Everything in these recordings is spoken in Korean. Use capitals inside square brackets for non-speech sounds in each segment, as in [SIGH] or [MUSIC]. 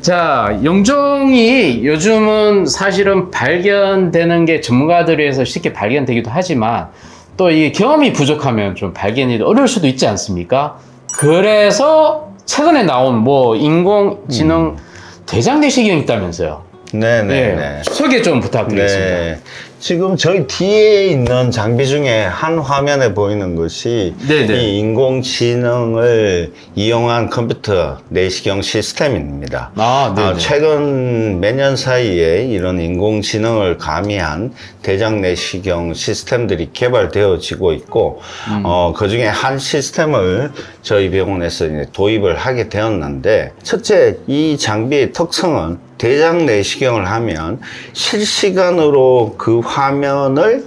자, 영종이 요즘은 사실은 발견되는 게 전문가들에서 쉽게 발견되기도 하지만 또 이 경험이 부족하면 좀 발견이 어려울 수도 있지 않습니까? 그래서 최근에 나온 뭐 인공지능 대장 내시경이 있다면서요. 네네네. 네. 소개 좀 부탁드리겠습니다. 네. 지금 저희 뒤에 있는 장비 중에 한 화면에 보이는 것이 네네. 이 인공지능을 이용한 컴퓨터 내시경 시스템입니다. 아, 네. 아, 최근 몇 년 사이에 이런 인공지능을 가미한 대장 내시경 시스템들이 개발되어지고 있고, 음. 어, 그 중에 한 시스템을 저희 병원에서 도입을 하게 되었는데, 첫째, 이 장비의 특성은 대장 내시경을 하면 실시간으로 그 화면을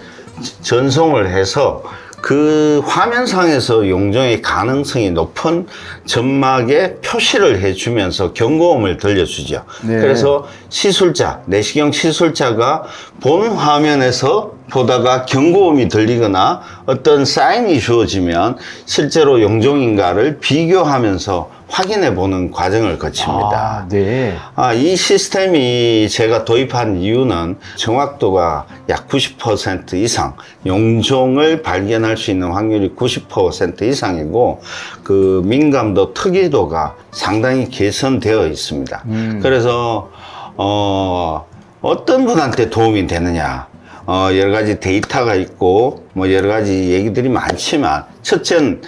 전송을 해서 그 화면상에서 용종의 가능성이 높은 점막에 표시를 해주면서 경고음을 들려주죠. 네. 그래서 시술자, 내시경 시술자가 본 화면에서 보다가 경고음이 들리거나 어떤 사인이 주어지면 실제로 용종인가를 비교하면서 확인해 보는 과정을 거칩니다. 아, 네. 아, 이 시스템이 제가 도입한 이유는 정확도가 약 90% 이상, 용종을 발견할 수 있는 확률이 90% 이상이고, 그 민감도, 특이도가 상당히 개선되어 있습니다. 음. 그래서, 어, 어떤 분한테 도움이 되느냐. 어, 여러 가지 데이터가 있고, 뭐 여러 가지 얘기들이 많지만, 첫째는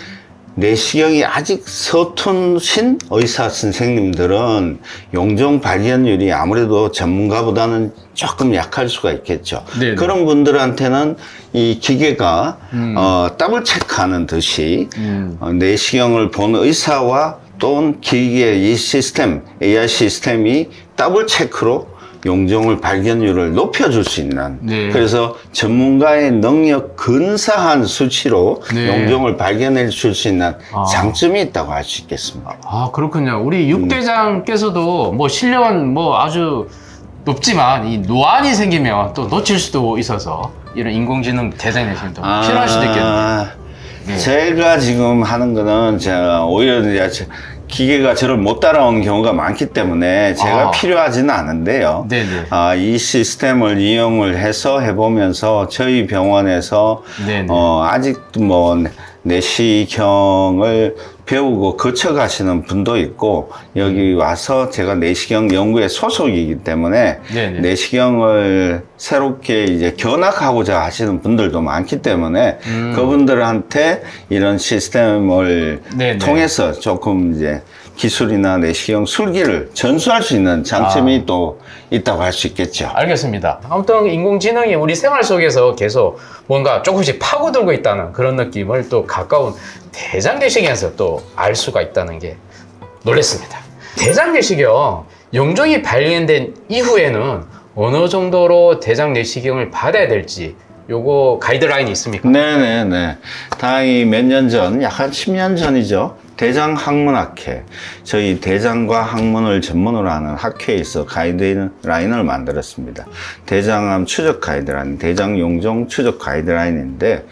내시경이 아직 서툰신 의사 선생님들은 용종 발견율이 아무래도 전문가보다는 조금 약할 수가 있겠죠. 네네. 그런 분들한테는 이 기계가 어, 더블 체크하는 듯이 음. 어, 내시경을 본 의사와 또는 기계의 이 시스템, AI 시스템이 더블 체크로 용종을 발견율을 높여줄 수 있는 네. 그래서 전문가의 능력 근사한 수치로 네. 용종을 발견해 줄 수 있는 아. 장점이 있다고 할 수 있겠습니다. 아, 그렇군요. 우리 육대장께서도 뭐 실력은 뭐 아주 높지만 이 노안이 생기면 또 놓칠 수도 있어서 이런 인공지능 대장 내시경도 필요할 수도 있겠네요. 아, 네. 제가 지금 하는 거는 제가 오히려 이제 제- 기계가 저를 못 따라오는 경우가 많기 때문에 제가 아. 필요하지는 않은데요. 네네. 아, 이 시스템을 이용을 해서 해보면서 저희 병원에서 네네. 어, 아직도 뭐 내시경을 배우고 거쳐가시는 분도 있고 여기 와서 제가 내시경 연구에 소속이기 때문에 네네. 내시경을 새롭게 이제 견학하고자 하시는 분들도 많기 때문에 음. 그분들한테 이런 시스템을 네네. 통해서 조금 이제 기술이나 내시경 술기를 전수할 수 있는 장점이 아. 또 있다고 할 수 있겠죠. 알겠습니다. 아무튼 인공지능이 우리 생활 속에서 계속 뭔가 조금씩 파고들고 있다는 그런 느낌을 또 가까운 대장 내시경에서 또 알 수가 있다는 게 놀랬습니다. 대장 내시경 용종이 발견된 이후에는 어느 정도로 대장 내시경을 받아야 될지 요거 가이드라인이 있습니까? 네네네. 다행히 몇 년 전, 약 한 10년 전이죠. 대장 학문학회. 저희 대장과 학문을 전문으로 하는 학회에서 가이드라인을 만들었습니다. 대장암 추적 가이드라인, 대장 용종 추적 가이드라인인데,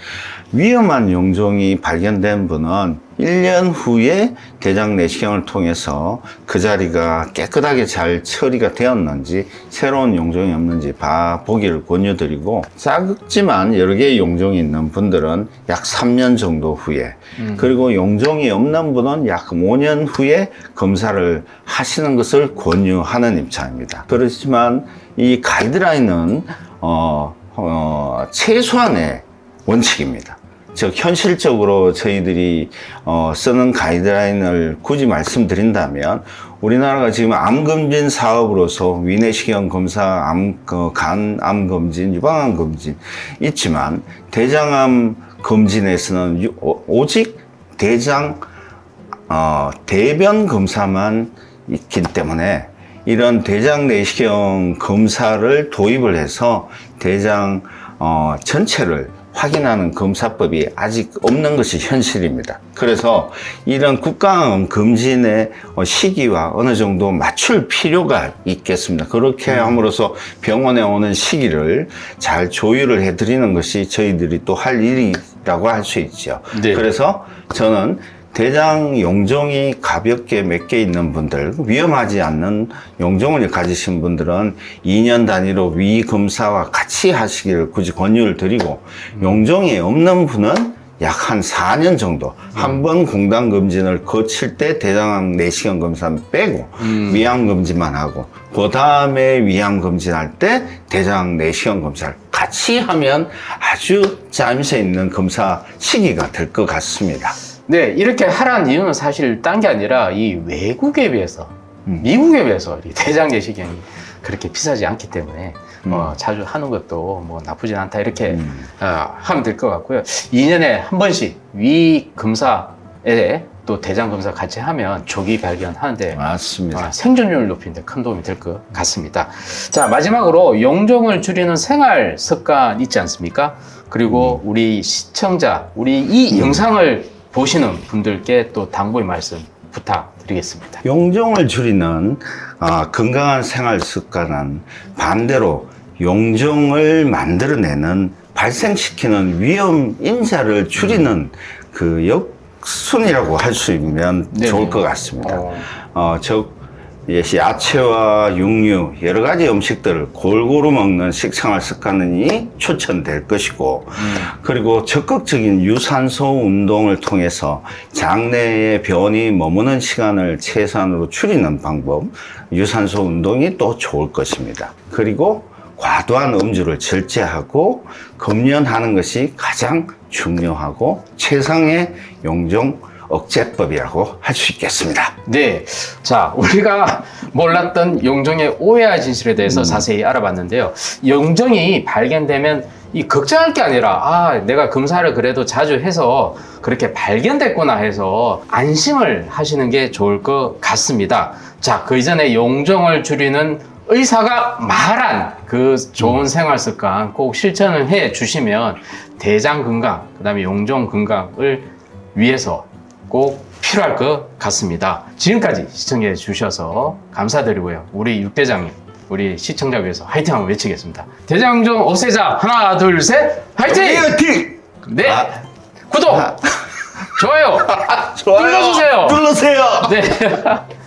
위험한 용종이 발견된 분은 1년 후에 대장 내시경을 통해서 그 자리가 깨끗하게 잘 처리가 되었는지 새로운 용종이 없는지 봐 보기를 권유드리고 작지만 여러 개의 용종이 있는 분들은 약 3년 정도 후에 그리고 용종이 없는 분은 약 5년 후에 검사를 하시는 것을 권유하는 입장입니다. 그렇지만 이 가이드라인은 어, 어, 최소한의 원칙입니다. 즉 현실적으로 저희들이 어, 쓰는 가이드라인을 굳이 말씀드린다면 우리나라가 지금 암검진 사업으로서 위내시경 검사, 암, 그, 간, 암 검진, 유방암 검진 있지만 대장암 검진에서는 오직 대장 어, 대변 검사만 있기 때문에 이런 대장 내시경 검사를 도입을 해서 대장 어, 전체를 확인하는 검사법이 아직 없는 것이 현실입니다. 그래서 이런 국가암 검진의 어, 시기와 어느 정도 맞출 필요가 있겠습니다. 그렇게 함으로써 병원에 오는 시기를 잘 조율을 해드리는 것이 저희들이 또 할 일이라고 할 수 있죠. 네. 그래서 저는 대장 용종이 가볍게 몇 개 있는 분들, 위험하지 않는 용종을 가지신 분들은 2년 단위로 위 검사와 같이 하시기를 굳이 권유를 드리고, 용종이 없는 분은 약 한 4년 정도 한 번 공단 검진을 거칠 때 대장암 내시경 검사 빼고 위암 검진만 하고 그 다음에 위암 검진할 때 대장 내시경 검사를 같이 하면 아주 짜임새 있는 검사 시기가 될 것 같습니다. 네, 이렇게 하라는 이유는 사실 딴 게 아니라 이 외국에 비해서, 음. 미국에 비해서 이 대장 내시경이 그렇게 비싸지 않기 때문에 음. 어, 자주 하는 것도 뭐 나쁘진 않다 이렇게 음. 어, 하면 될 것 같고요. 2년에 한 번씩 위 검사에 또 대장 검사 같이 하면 조기 발견하는데 맞습니다. 아, 생존율 높이는데 큰 도움이 될 것 같습니다. 자, 마지막으로 용종을 줄이는 생활 습관 있지 않습니까? 그리고 우리 시청자, 우리 이 영상을 보시는 분들께 또 당부의 말씀 부탁드리겠습니다. 용종을 줄이는 아, 건강한 생활 습관은 반대로 용종을 만들어내는 발생시키는 위험 인자를 줄이는 그 역순이라고 할 수 있으면 네네. 좋을 것 같습니다. 어, 어, 즉 예, 야채와 육류 여러 가지 음식들을 골고루 먹는 식생활 습관이 추천될 것이고 그리고 적극적인 유산소 운동을 통해서 장내에 변이 머무는 시간을 최소한으로 줄이는 방법 유산소 운동이 또 좋을 것입니다. 그리고 과도한 음주를 절제하고 금연하는 것이 가장 중요하고 최상의 용종 억제법이라고 할 수 있겠습니다. 네. 자, 우리가 몰랐던 용종의 오해와 진실에 대해서 자세히 알아봤는데요. 용종이 발견되면 이 걱정할 게 아니라, 아, 내가 검사를 그래도 자주 해서 그렇게 발견됐구나 해서 안심을 하시는 게 좋을 것 같습니다. 자, 그 이전에 용종을 줄이는 의사가 말한 그 좋은 생활 습관 꼭 실천을 해 주시면 대장 건강, 그 다음에 용종 건강을 위해서 꼭 필요할 것 같습니다. 지금까지 시청해 주셔서 감사드리고요. 우리 육대장님, 우리 시청자 위해서 화이팅 한번 외치겠습니다. 대장 좀 없애자. 하나, 둘, 셋. 화이팅! 화이팅! 네. 아. 구독! 좋아요! [LAUGHS] 좋아요. 눌러주세요. 눌러주세요. 네. [LAUGHS]